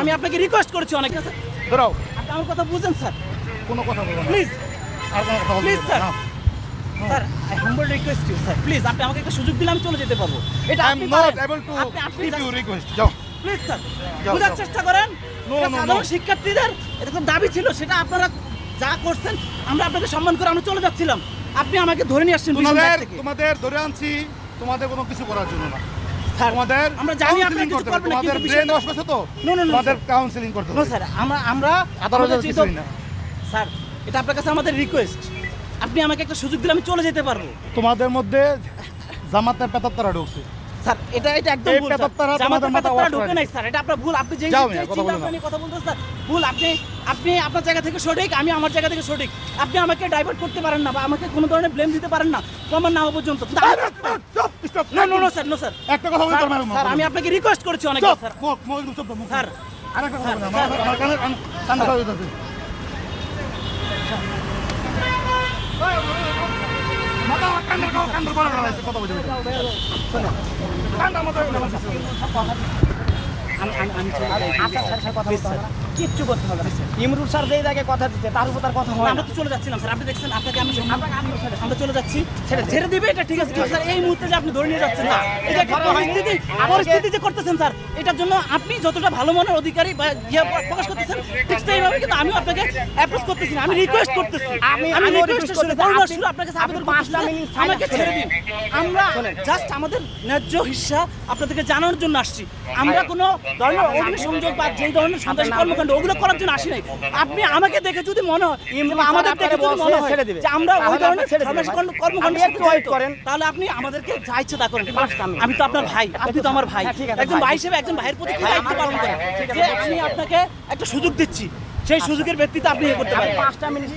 আমি আপনাকে রিকোয়েস্ট করেছি অনেক স্যার। ধরো। আপনি আমার কথা বুঝেন স্যার। কোনো কথা প্লিজ। আর কোনো কথা. না। Sir. I humble request you sir. Please আপনি আমাকে একটা সুযোগ দিলে আমি চলে যেতে পারব। এটা request. যাও। Please sir. বোঝার চেষ্টা করেন। সাধারণ শিক্ষার্থীদের এরকম দাবি ছিল সেটা আপনারা যা করছেন আমরা আপনাকে সম্মান করে আমরা চলে যাচ্ছিলাম। আপনি আমাকে ধরে নিয়ে আসছেন তোমাদের ধরে আনছি। তোমাদের কোনো কিছু করার জন্য না। তোমাদের আমরা জানি আপনারা কিছু করবেন না, তোমাদের ব্রেন ওয়াশ করছে তো? No, no, তোমাদের. কাউন্সিলিং করতে নো স্যার আমরা আমরা চিন্তা- না। স্যার এটা আপনার কাছে আমাদের রিকোয়েস্ট আপনি আমাকে একটা সুযোগ দিলে আমি চলে যেতে পারব। তোমাদের মধ্যে জামাতের পেতাত্তারা ঢুকছে। স্যার এটা এটা একদম ভুল জামাতের ঢোকে নাই স্যার। এটা আপনার ভুল। আপনি যেই যে মিয়া, চিন্তা বলো। না। কথা বলতেছেন স্যার ভুল। আপনি আপনি আপনার জায়গা থেকে সঠিক আমি আমার জায়গা থেকে সঠিক। আপনি আমাকে ডাইভার্ট করতে পারেন না বা আমাকে কোনো ধরনের ব্লেম দিতে পারেন না। প্রমাণ না হওয়া পর্যন্ত। Stop, না no no sir no sir একটা কথা বলতে পারবেন স্যার আমি আপনাকে রিকোয়েস্ট করেছি অনেক স্যার মুখ মুখ চুপ মুখ স্যার আরেকটা কথা। স্যার। আমার কানে কান- ধরা হইতাছে। মাথা আমার কান ধরা- কান ধরা বড় করা হয়েছে, কথা বলতে বলতে। কানটা মাথায় উঠে গেছে। আমি আমি আমি। আচ্ছা স্যার স্যার কথা বলতে কিচ্ছু করতে হবে। না ইমরুল স্যার যেই জায়গায় কথা দিচ্ছে তার উপর তার কথা হয় আমরা তো চলে যাচ্ছিলাম স্যার। আপনি দেখছেন আপনাকে আমি আমরা চলে যাচ্ছি। ছেড়ে দিবে এটা ঠিক আছে। স্যার এই মুহূর্তে যে আপনি ধরে নিয়ে যাচ্ছেন না এটা পরিস্থিতি পরিস্থিতি যে করতেছেন স্যার এটার জন্য আপনি যতটা ভালো মনের অধিকারী বা ইয়ে প্রকাশ করতেছেন ঠিক সেইভাবে কিন্তু আমি আপনাকে অ্যাপ্রোচ করতেছি আমি রিকোয়েস্ট করতেছি। আমি- আমি রিকোয়েস্ট কাছে আবেদন করতেছি। যে আমাকে ছেড়ে দিন। আমরা জাস্ট আমাদের ন্যায্য হিস্সা আপনাদেরকে জানানোর জন্য আসছি। আমরা কোনো ধরনের অগ্নিসংযোগ বা যেই ধরনের সন্ত্রাসী কর্মকাণ্ড ওগুলো করার জন্য আসি নাই। আপনি আমাকে দেখে যদি মনে হয় আমাদের দেখে যদি মনে হয় যে আমরা ওই ধরনের কর্মকাণ্ড করেন। তাহলে আপনি আমাদেরকে যা ইচ্ছে তা করেন। আমি। তো আপনার ভাই আপনি তো আমার ভাই। হ্যাঁ, একজন ভাই। ভাই হিসেবে একজন ভাইয়ের প্রতি দায়িত্ব পালন করেন? যে আমি আপনাকে একটা সুযোগ দিচ্ছি সেই সুযোগের ব্যক্তিতে আপনি ইয়ে করতে পারেন। পাঁচটা মিনিট